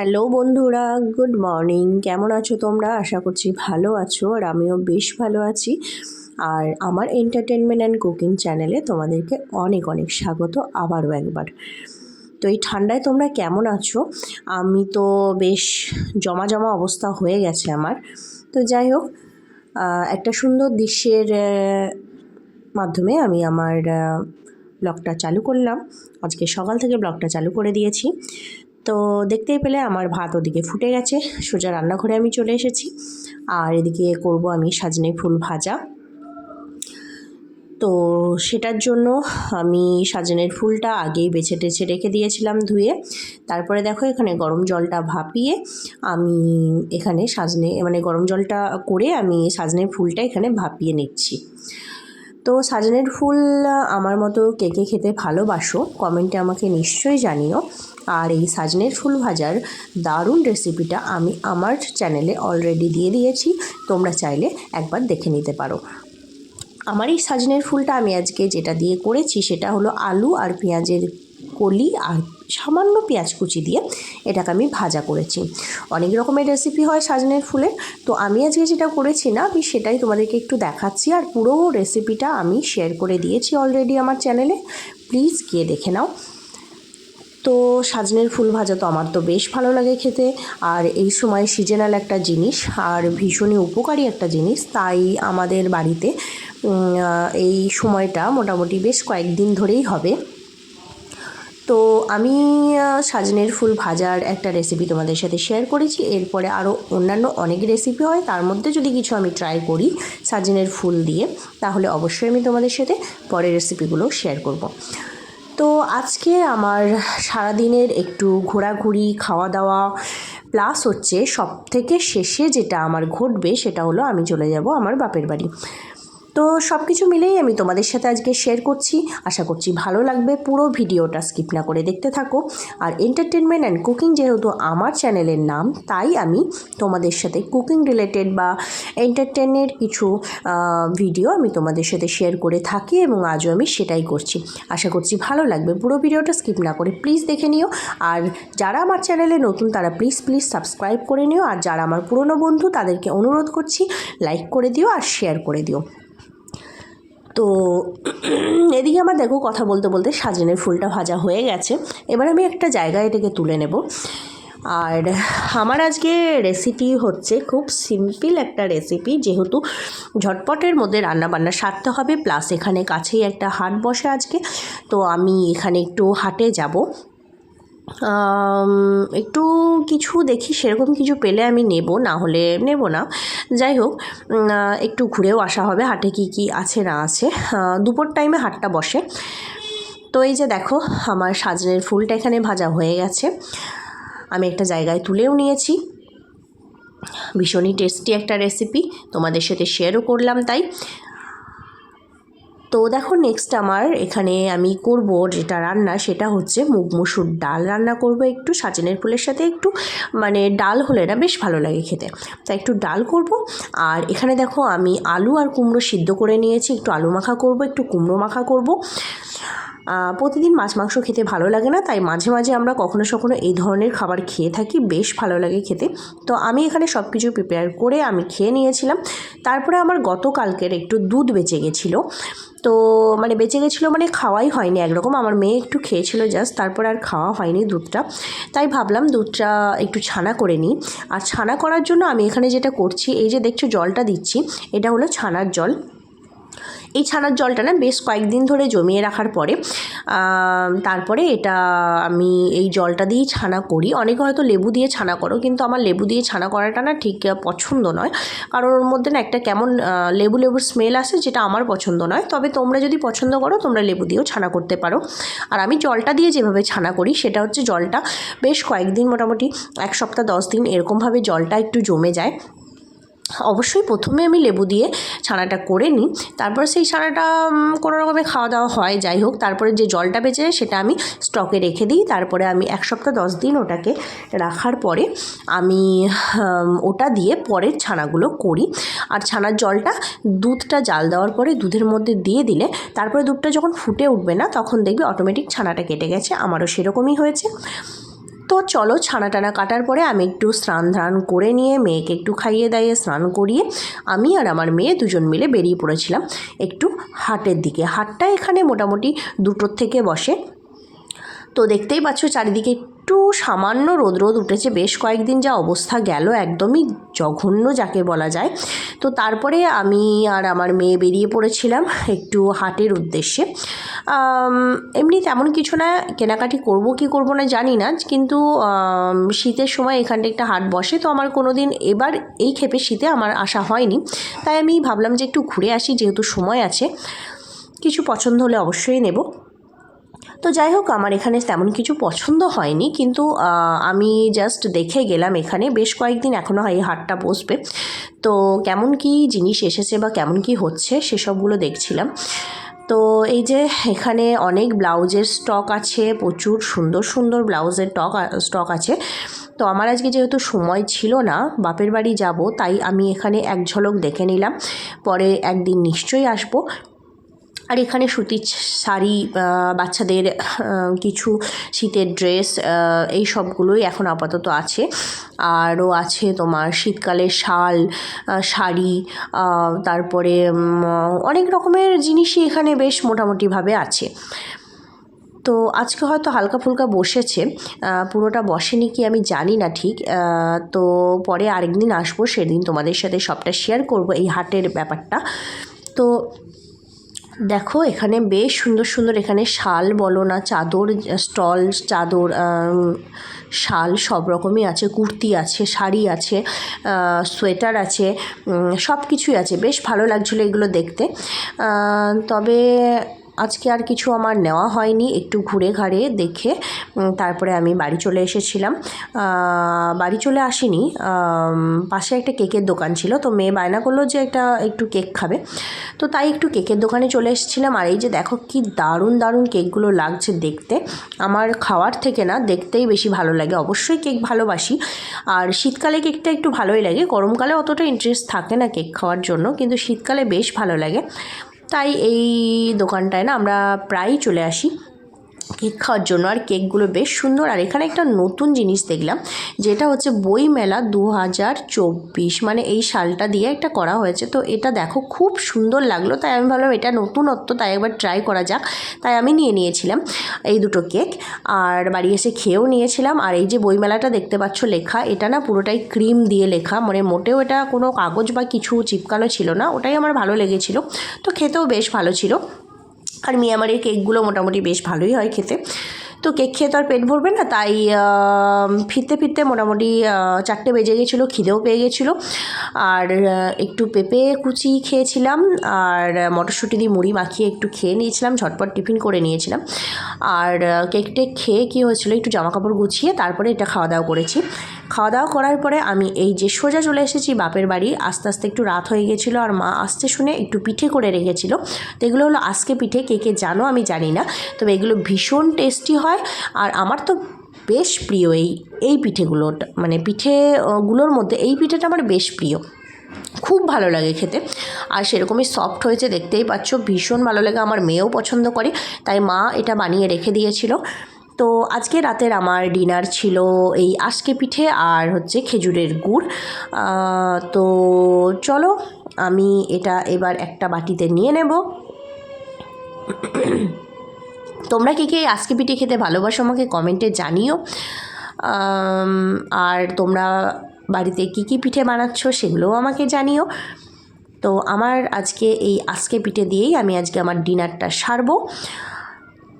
Hello বন্ধুরা, good morning. কেমন আছো তোমরা? আশা করছি ভালো আছো আর আমিও বেশ ভালো আছি। আর আমার এন্টারটেনমেন্ট অ্যান্ড কুকিং চ্যানেলে তোমাদেরকে অনেক অনেক স্বাগত আবারও একবার। তো এই ঠান্ডায় তোমরা কেমন আছো? আমি তো বেশ জমা জমা অবস্থা হয়ে গেছে আমার। তো যাই হোক একটা সুন্দর দৃশ্যের মাধ্যমে আমি আমার ব্লগটা চালু করলাম। আজকে সকাল থেকে ব্লগটা চালু করে দিয়েছি। তো দেখতেই পেলে আমার ভাত ওদিকে ফুটে গেছে। সোজা রান্নাঘরে আমি চলে এসেছি। আর এদিকে করব আমি সাজনে ফুল ভাজা। তো সেটার জন্য আমি সাজনের ফুলটা আগেই বেছে টেছে রেখে দিয়েছিলাম ধুয়ে। তারপরে দেখো এখানে গরম জলটা ভাপিয়ে আমি এখানে সাজনে মানে গরম জলটা করে আমি সাজনের ফুলটা এখানে ভাপিয়ে নিচ্ছি। তো সাজানের ফুল আমার মতো কেকে খেতে ভালোবাসো কমেন্টে আমাকে নিশ্চয়ই জানিও। আর এই সাজনের ফুল ভাজার দারুণ রেসিপিটা আমি আমার চ্যানেলে অলরেডি দিয়ে দিয়েছি, তোমরা চাইলে একবার দেখে নিতে পারো। আমার এই সাজনের ফুলটা আমি আজকে যেটা দিয়ে করেছি, সেটা হলো আলু আর পেঁয়াজের কলি আর সামান্য পেঁয়াজ কুচি দিয়ে এটাকে আমি ভাজা করেছি। অনেক রকমের রেসিপি হয় সাজনের ফুলের, তো আমি আজকে যেটা করেছি না, আমি সেটাই তোমাদেরকে একটু দেখাচ্ছি আর পুরো রেসিপিটা আমি শেয়ার করে দিয়েছি অলরেডি আমার চ্যানেলে প্লিজ গিয়ে দেখে নাও। তো সাজনের ফুল ভাজা তো আমার তো বেশ ভালো লাগে খেতে, আর এই সময় সিজনাল একটা জিনিস আর ভীষণই উপকারী একটা জিনিস, তাই আমাদের বাড়িতে এই সময়টা মোটামুটি বেশ কয়েকদিন ধরেই হবে। তো আমি সাজনের ফুল ভাজার একটা রেসিপি তোমাদের সাথে শেয়ার করেছি। এরপরে আরও অন্যান্য অনেক রেসিপি হয়। তার মধ্যে যদি কিছু আমি ট্রাই করি সাজনের ফুল দিয়ে, তাহলে অবশ্যই আমি তোমাদের সাথে পরের রেসিপিগুলো শেয়ার করব। তো আজকে আমার সারাদিনের একটু ঘোরাঘুরি খাওয়া দাওয়া প্লাস হচ্ছে সব থেকে শেষে যেটা আমার ঘটবে সেটা হলো আমি চলে যাব আমার বাপের বাড়ি। তো সব কিছু মিলেই আমি তোমাদের সাথে আজকে শেয়ার করছি। আশা করছি ভালো লাগবে। পুরো ভিডিওটা স্কিপ না করে দেখতে থাকো। আর এন্টারটেনমেন্ট অ্যান্ড কুকিং যেহেতু আমার চ্যানেলের নাম, তাই আমি তোমাদের সাথে কুকিং রিলেটেড বা এন্টারটেনের কিছু ভিডিও আমি তোমাদের সাথে শেয়ার করে থাকি এবং আজও আমি সেটাই করছি। আশা করছি ভালো লাগবে। পুরো ভিডিওটা স্কিপ না করে প্লিজ দেখে নিও। আর যারা আমার চ্যানেলে নতুন, তারা প্লিজ প্লিজ সাবস্ক্রাইব করে নিও। আর যারা আমার পুরনো বন্ধু, তাদেরকে অনুরোধ করছি লাইক করে দিও আর শেয়ার করে দিও। তো এদিকে আমার দেখো কথা বলতে বলতে সাজনের ফুলটা ভাজা হয়ে গেছে। এবার আমি একটা জায়গায় এটাকে তুলে নেব। আর আমার আজকে রেসিপি হচ্ছে খুব সিম্পল একটা রেসিপি যেহেতু ঝটপটের মধ্যে রান্না বান্না সারতে হবে প্লাস এখানে কাছেই একটা হাট বসে আজকে। তো আমি এখানে একটু হাটে যাব। একটু কিছু দেখি, সেরকম কিছু পেলে আমি নেব, না হলে নেব না। যাই হোক একটু ঘুরেও আসা হবে, হাটে কি কি আছে, না আছে। দুপুর টাইমে হাটটা বসে। তো এই যে দেখো, আমার সাজনের ফুলটা এখানে ভাজা হয়ে গেছে। আমি একটা জায়গায় তুলেও নিয়েছি। ভীষণই টেস্টি একটা রেসিপি তোমাদের সাথে শেয়ারও করলাম তাই। তো দেখো নেক্সট আমার এখানে আমি করব যেটা রান্না, সেটা হচ্ছে মুগ মুসুর ডাল রান্না করব একটু। সাজেনের ফুলের সাথে একটু মানে ডাল হলে না বেশ ভালো লাগে খেতে। তা একটু ডাল করব। আর এখানে দেখো আমি আলু আর কুমড়ো সিদ্ধ করে নিয়েছি। একটু আলু মাখা করব, একটু কুমড়ো মাখা করব। প্রতিদিন মাছ, মাংস খেতে ভালো লাগে না, তাই মাঝে মাঝে আমরা কখনো সখনো এই ধরনের খাবার খেয়ে থাকি, বেশ ভালো লাগে খেতে। তো আমি এখানে সব কিছু প্রিপেয়ার করে আমি খেয়ে নিয়েছিলাম। তারপরে আমার গতকালকের একটু দুধ বেঁচে গেছিল। তো মানে বেঁচে গেছিল মানে খাওয়াই হয়নি একরকম, আমার মেয়ে একটু খেয়েছিল জাস্ট তারপর আর খাওয়া হয়নি দুধটা। তাই ভাবলাম দুধটা একটু ছানা করে নিই। আর ছানা করার জন্য আমি এখানে যেটা করছি, এই যে দেখছ জলটা দিচ্ছি, এটা হলো ছানার জল। এই ছানার জলটা না বেশ কয়েকদিন ধরে জমিয়ে রাখার পরে তারপরে এটা আমি এই জলটা দিয়েই ছানা করি। অনেকে হয়তো লেবু দিয়ে ছানা করো, কিন্তু আমার লেবু দিয়ে ছানা করাটা না ঠিক পছন্দ নয়। কারণ ওর মধ্যে না একটা কেমন লেবু লেবুর স্মেল আসে যেটা আমার পছন্দ নয়। তবে তোমরা যদি পছন্দ করো, তোমরা লেবু দিয়েও ছানা করতে পারো। আর আমি জলটা দিয়ে যেভাবে ছানা করি, সেটা হচ্ছে জলটা বেশ কয়েকদিন মোটামুটি, এক সপ্তাহ দশ দিন এরকমভাবে জলটা একটু জমে যায়। অবশ্যই প্রথমে আমি লেবু দিয়ে ছানাটা করে নিই। তারপর সেই ছানাটা কোনো রকমে খাওয়া দাওয়া হয়, যাই হোক। তারপরে যে জলটা বেঁচে যায় সেটা আমি স্টকে রেখে দিই। তারপরে আমি এক সপ্তাহ দশ দিন ওটাকে রাখার পরে আমি ওটা দিয়ে পরের ছানাগুলো করি। আর ছানার জলটা দুধটা জাল দেওয়ার পরে দুধের মধ্যে দিয়ে দিলে তারপরে দুধটা যখন ফুটে উঠবে না, তখন দেখবে অটোমেটিক ছানাটা কেটে গেছে। আমারও সেরকমই হয়েছে। তো চলো ছানা টানা কাটার পরে আমি একটু স্নান ধান করে নিয়ে মেয়েকে একটু খাইয়ে দাইয়ে স্নান করিয়ে আমি আর আমার মেয়ে দুজন মিলে বেরিয়ে পড়েছিলাম একটু হাটের দিকে। হাটটা এখানে মোটামুটি দুটোর থেকে বসে। তো দেখতেই পাচ্ছ চারিদিকে একটু সামান্য রোদ রোদ উঠেছে, বেশ কয়েকদিন যা অবস্থা গেল, একদমই জঘন্য যাকে বলা যায়। তো তারপরে আমি আর আমার মেয়ে বেরিয়ে পড়েছিলাম একটু হাটের উদ্দেশ্যে। এমনি তেমন কিছু না, কেনাকাটি করব কি করব না জানি না, কিন্তু শীতের সময় এখানটা একটা হাট বসে, তো আমার কোনো দিন এবার এই ক্ষেপে শীতে আমার আসা হয়নি। তাই আমি ভাবলাম যে একটু ঘুরে আসি, যেহেতু সময় আছে, কিছু পছন্দ হলে অবশ্যই নেব। তো যাই হোক, আমার এখানে তেমন কিছু পছন্দ হয়নি, কিন্তু আমি জাস্ট দেখে গেলাম এখানে, বেশ কয়েকদিন এখনও এই হাটটা বসবে। তো কেমন কি জিনিস এসেছে বা কেমন কি হচ্ছে সেসবগুলো দেখছিলাম। তো এই যে এখানে অনেক ব্লাউজের স্টক আছে, প্রচুর সুন্দর সুন্দর ব্লাউজের টক, স্টক আছে। তো আমার আজকে যেহেতু সময় ছিল না, বাপের বাড়ি যাব, তাই আমি এখানে এক ঝলক দেখে নিলাম। পরে একদিন নিশ্চয়ই আসব। আর এখানে সুতির শাড়ি বাচ্চাদের কিছু শীতের ড্রেস এই সবগুলোই এখন আপাতত আছে। আরও আছে তোমার শীতকালে শাল শাড়ি তারপরে অনেক রকমের জিনিসই এখানে বেশ মোটামুটিভাবে আছে। তো আজকে হয়তো হালকা ফুলকা বসেছে পুরোটা বসেনি কি আমি জানি না ঠিক তো পরে আরেকদিন আসব, সেদিন তোমাদের সাথে সবটা শেয়ার করব এই হাটের ব্যাপারটা। তো দেখো, এখানে বেশ সুন্দর সুন্দর এখানে শাল বলো না, চাদর, স্টল, চাদর শাল সব রকমই আছে, কুর্তি আছে, শাড়ি আছে সোয়েটার আছে সব কিছুই আছে। বেশ ভালো লাগছিল এগুলো দেখতে। তবে আজকে আর কিছু আমার নেওয়া হয়নি, একটু ঘুরে ঘাড়ে দেখে তারপরে আমি বাড়ি চলে এসেছিলাম। বাড়ি চলে আসিনি পাশে একটা কেকের দোকান ছিল, তো মেয়ে বায়না করল যে একটা একটু কেক খাবে। তো তাই একটু কেকের দোকানে চলে এসেছিলাম, আর এই যে দেখো কি দারুণ দারুণ কেকগুলো লাগছে দেখতে। আমার খাওয়ার থেকে না, দেখতেই বেশি ভালো লাগে। অবশ্যই কেক ভালোবাসি, আর শীতকালে কেকটা একটু ভালোই লাগে। গরমকালে অতটা ইন্টারেস্ট থাকে না কেক খাওয়ার জন্য, কিন্তু শীতকালে বেশ ভালো লাগে। তাই এই দোকানটায় না আমরা প্রায়ই চলে আসি। কেক খাওয়ার জন্য। আর কেকগুলো বেশ সুন্দর। আর এখানে একটা নতুন জিনিস দেখলাম, যেটা হচ্ছে বই মেলা দু হাজার চব্বিশ। মানে এই সালটা দিয়ে একটা করা হয়েছে। তো এটা দেখো, খুব সুন্দর লাগল। তাই আমি ভাবলাম এটা নতুনত্ব, তাই একবার ট্রাই করা যাক। তাই আমি নিয়ে নিয়েছিলাম এই দুটো কেক। আর বাড়ি এসে খেয়েও নিয়েছিলাম। আর এই যে বইমেলাটা দেখতে পাচ্ছ লেখা, এটা না পুরোটাই ক্রিম দিয়ে লেখা। মানে মোটেও এটা কোনো কাগজ বা কিছু চিপকানো ছিল না। ওটাই আমার ভালো লেগেছিল। তো খেতেও বেশ ভালো ছিল। আর মিয়ামারের কেকগুলো মোটামুটি বেশ ভালোই হয় খেতে। তো কেক খেয়ে তো আর পেট ভরবে না তাই ফিরতে ফিরতে মোটামুটি চারটে বেজে গেছিল খিদেও পেয়ে গেছিল। আর একটু পেঁপে কুচি খেয়েছিলাম আর মটরশুঁটি দিয়ে মুড়ি মাখিয়ে একটু খেয়ে নিয়েছিলাম ঝটপট টিফিন করে নিয়েছিলাম। আর আহ, কেকটে খেয়ে কী হয়েছিল একটু জামা কাপড় গুছিয়ে তারপরে এটা খাওয়া দাওয়া করেছি। খাওয়া দাওয়া করার পরে আমি এই যে সোজা চলে এসেছি বাপের বাড়ি, আস্তে আস্তে একটু রাত হয়ে গেছিল আর মা আসতে শুনে একটু পিঠে করে রেখেছিল। তো এগুলো হলো আজকে পিঠে, কে কে জানো আমি জানি না। তবে এগুলো ভীষণ টেস্টি হয় আর আমার তো বেশ প্রিয় এই এই পিঠেগুলো মানে পিঠেগুলোর মধ্যে এই পিঠেটা আমার বেশ প্রিয়। খুব ভালো লাগে খেতে। আর সেরকমই সফট হয়েছে, দেখতেই পাচ্ছ, ভীষণ ভালো লাগে। আমার মেয়েও পছন্দ করে, তাই মা এটা বানিয়ে রেখে দিয়েছিল। তো আজকে রাতের আমার ডিনার ছিল এই আজকে পিঠে আর হচ্ছে খেজুরের গুড়। তো চলো আমি এটা এবার একটা বাটিতে নিয়ে নেব। তোমরা কে কে আজকে পিঠে খেতে ভালোবাসো আমাকে কমেন্টে জানিও। আর তোমরা বাড়িতে কী কী পিঠে বানাচ্ছ সেগুলোও আমাকে জানিও। তো আমার আজকে এই আজকে পিঠে দিয়েই আমি আজকে আমার ডিনারটা সারবো।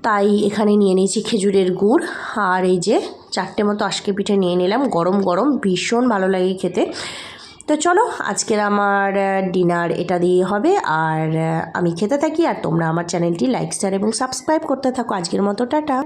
তাই এখানে নিয়ে নিয়েছি খেজুরের গুড়। আর এই যে চারটে মতো আজকে পিঠে নিয়ে নিলাম। গরম গরম, ভীষণ ভালো লাগে খেতে। তো চলো, আজকের আমার ডিনার এটা দিয়ে হবে। আর আমি খেতে থাকি। আর তোমরা আমার চ্যানেলটি লাইক, শেয়ার এবং সাবস্ক্রাইব করতে থাকো। আজকের মতো, টাটা।